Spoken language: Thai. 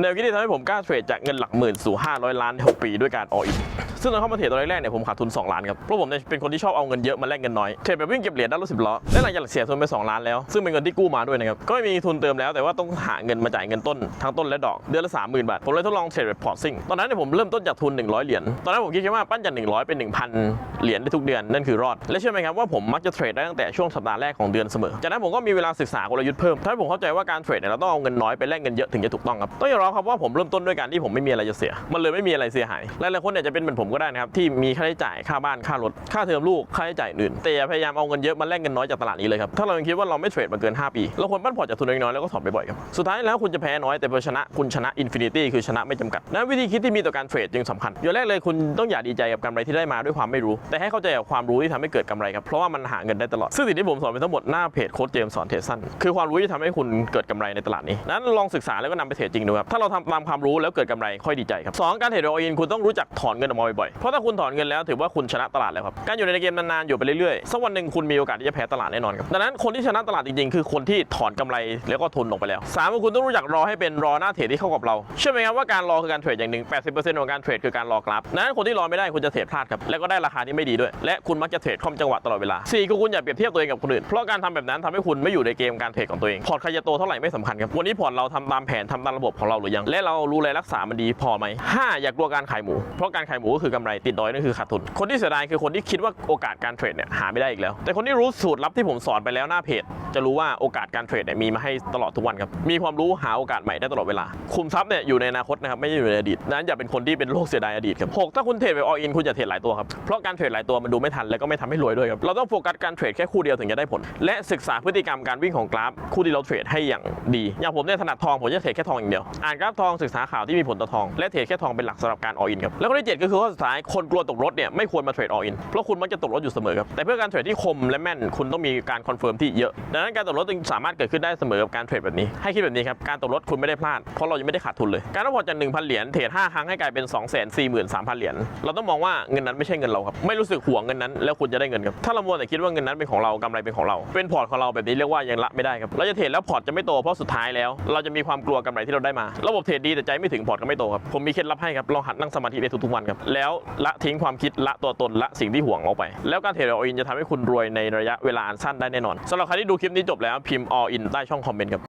แนวคิดที่ทำให้ผมกล้าเทรดจากเงินหลักหมื่นสู่ 500 ล้านใน6ปีด้วยการออิน ซึ่งตอนเข้ามาเทรดตอนแรกๆเนี่ยผมขาดทุน 2 ล้านครับ เพราะผมเนี่ยเป็นคนที่ชอบเอาเงินเยอะมาแลกเงินน้อย เทรดแบบวิ่งเก็บเหรียญด้านรถสิบล้อ และหลังจากเสียทุนไป 2 ล้านแล้ว ซึ่งเป็นเงินที่กู้มาด้วยนะครับ ก็ไม่มีทุนเติมแล้วแต่ว่าต้องหาเงินมาจ่ายเงินต้นทั้งต้นและดอกเดือนละ30,000บาท ผมเลยทดลองเทรดแบบพอร์ตซิ่ง ตอนนั้นเนี่ยผมเริ่มต้นจากทุน 100 เหรียญ ตอนนั้นผมคิดแค่ว่าปั้นจาก 100 เป็น 1,000 เหรียญได้ทุกเดือนนั่นคือรอด และเชื่อไหมครับว่าผมมักจะเทรดได้ตั้งแต่ช่วงสัปดาห์แรกของเดือนเสมอ จากนั้นผมก็มีเวลาศึกษากลยุทธ์เพิ่มทำให้ผมเข้าใจว่าการเทรดเนี่ยเราต้องเอาเงินน้อยไปแลกเงินเยอะถึงจะถูกต้องครับต้องยอมรับครับว่าผมเริ่มต้นด้วยการที่ผมไม่มีอะไรจะเสีย มันเลยไม่มีอะไรเสียหายหลายๆคนเนี่ยจะเป็นเหมือนผมก็ได้นะครับที่มีค่าใช้จ่ายค่าบ้านค่ารถค่าเทอมลูกค่าใช้จ่ายอื่นแต่อย่าพยายามเอาเงินเยอะมาแลกเงินน้อยจากตลาดนี้เลยครับถ้าเรายังคิดว่าเราไม่เทรดมาเกิน 5 ปีเราควรปั้นพอร์ตจากทุนน้อยแล้วก็ถอนไปบ่อยครับสุดท้ายแล้วคุณจะแพ้น้อยแต่พอชนะคุณชนะอินฟินิตี้คือชนะไม่จำกัดนั้นวิธีคิดที่มีต่อการเทรดจึงสำคัญอย่างแรกเลยคุณต้องอย่าดีใจกับกำไรที่ได้มาด้วยความไม่รู้ แต่ให้เข้าใจกับความรู้ที่ทำให้เกิดกำไรครับเพราะว่ามันหาเงินได้ตลอดซึ่งสิ่งที่ผมสอนไปทั้งหมดหน้าเพจโค้ชเจมส์สอนเทรดสั้นคือความรู้ที่ทำให้คุณเกิดกำไรในตลาดนี้นั้นลองศึกษาแล้วก็นำไปเทรดจริงดูครับถ้าเราทำตามความรู้แล้วเกิดกำไรค่อยดีใจครับสองการเทรดออินคุณต้องรู้จักถอนเงินออกมาบ่อยๆ เพราะถ้าคุณถอนเงินแล้วถือว่าคุณชนะตลาดแล้วครับ การอยู่ในเกมนานๆ อยู่ไปเรื่อยๆ สักวันหนึ่งคุณมีโอกาสที่จะแพ้ตลาดแน่นอนครับ ดังนั้นคนที่ชนะตลาดจริงๆ คือคนที่ถอนกำไรแล้วก็ทุนลงไปแล้วสามคุณต้องรู้จักรอให้เป็นรอหน้าเทรดที่เข้ากับเรา เชื่อไหมครับว่าการรอคือการเทรดอย่างหนึ่ง80%ของการเทรดคือการรอกราฟดังนั้นคนที่รอไม่ได้คุณจะเทรดพลาดครับ แล้วก็ได้ราคาที่ไม่ดีด้วย และคุณมักจะเทรดคล่อมจังหวะตลอดเวลาสี่คือคุณอย่าเปรียบเทียบตัวเองกับคนอื่น เพราะการทำแบบนั้นทำให้คุณไม่อยู่ในเกมการเทรดของตัวเอง พอร์ตใครจะโตเท่าไหร่ไม่สำคัญครับ วันนี้พอร์ตเราทำตามแผนทำตามระบบของเราหรือยัง และเรารู้แลรักษามันดีพอไหมห้าอย่ากลัวการขายหมู เพราะการขายหมูก็คือกำไรติดดอยนั่นคือขาดทุน คนที่เสียดายคือคนที่คิดว่าโอกาสการเทรดเนี่ยหาไม่ได้อีกแล้ว แต่คนที่รู้สูตรลับที่ผมสอนไปแล้วหน้าเพจ จะรู้ว่าโอกาสการเทรดเนี่ยมีมาให้ตลอดทุกวันครับ มีความรู้หาโอกาสใหม่ได้ตลอดเวลา คุมทรัพย์เนี่ยอยู่ในอนาคตนะครับไม่ได้อยู่ในอดีตนั้นอย่าเป็นคนที่เป็นโรคเสียดายอดีตครับหกถ้าคุณเทรดแบบอออินคุณจะเทรดหลายตัวครับเพราะการเทรดหลายตัวมันดูไม่ทันและก็ไม่ทำให้รวยด้วยครับเราต้องโฟกัสการเทรดแค่คู่เดียวถึงจะได้ผล และศึกษาพฤติกรรมการวิ่งของกราฟคู่ที่เราเทรดให้อย่างดีอย่างผมเนี่ยถนัดทองผมจะเทรดแค่ทองอย่างเดียวอ่านกราฟทองศึกษาข่าวที่มีผลต่อทองและเทรดแค่ทองเป็นหลักสำหรับการออินครับแล้วก็ที่เจ็ดก็คือข้อสุดท้าย คนกลัวตกรถเนี่ยไม่ควรมาเทรดออินเพราะคุณมักจะตกรถอยู่เสมอครับแต่เพื่อการเทรดที่คมและแม่นคุณต้องมีการคอนเฟิร์มที่เยอะดังนั้นการตกรถจึงสามารถเกิดขึ้นได้เสมอกับการเทรดแบบนี้ให้คิดแบบนี้ครับการตกรถคุณไม่ได้พลาดเพราะเรายังไม่ได้ขาดทุนเลยการรับพอร์ตจาก1,000เหรียญเทรด5ครั้งให้กลายเป็น2 4 3 0 0 0เหรียญเราต้องมองว่าเงินนั้นไม่ใช่เงินเราครับไม่รู้สึกห่วงเงินนั้นแล้วคุณจะได้เงินครับถ้าเรามัวแต่คิดว่าเงินนั้นเป็นของเรากำไรเป็นของเรา เป็นพอร์ตของเราแบบนี้เรียกว่ายังละไม่ได้ครับเราจะเทรดแล้วพอร์ตจะไม่โตเพราะสุดท้ายแล้ว เราจะมีความกลัวกำไรที่เราได้มา ระบบเทรดดีแต่ใจไม่ถึงพอร์ตก็ไม่โตครับผมมีเคล็ดลับให้ครับลองหัดนั่งสมาธิในทุกๆวันครับแแล้วละทิ้งความคิดละตัวตนละสิ่งที่ห่วงออกไป แล้วการเทรดออินจะทำให้คุณรวยในระยะเวลาอันสั้นได้แน่นอนสำหรับใครที่ดูคลิปนี้จบแล้วพิมพ์ออลอินใต้ช่องคอมเมนต์ครับ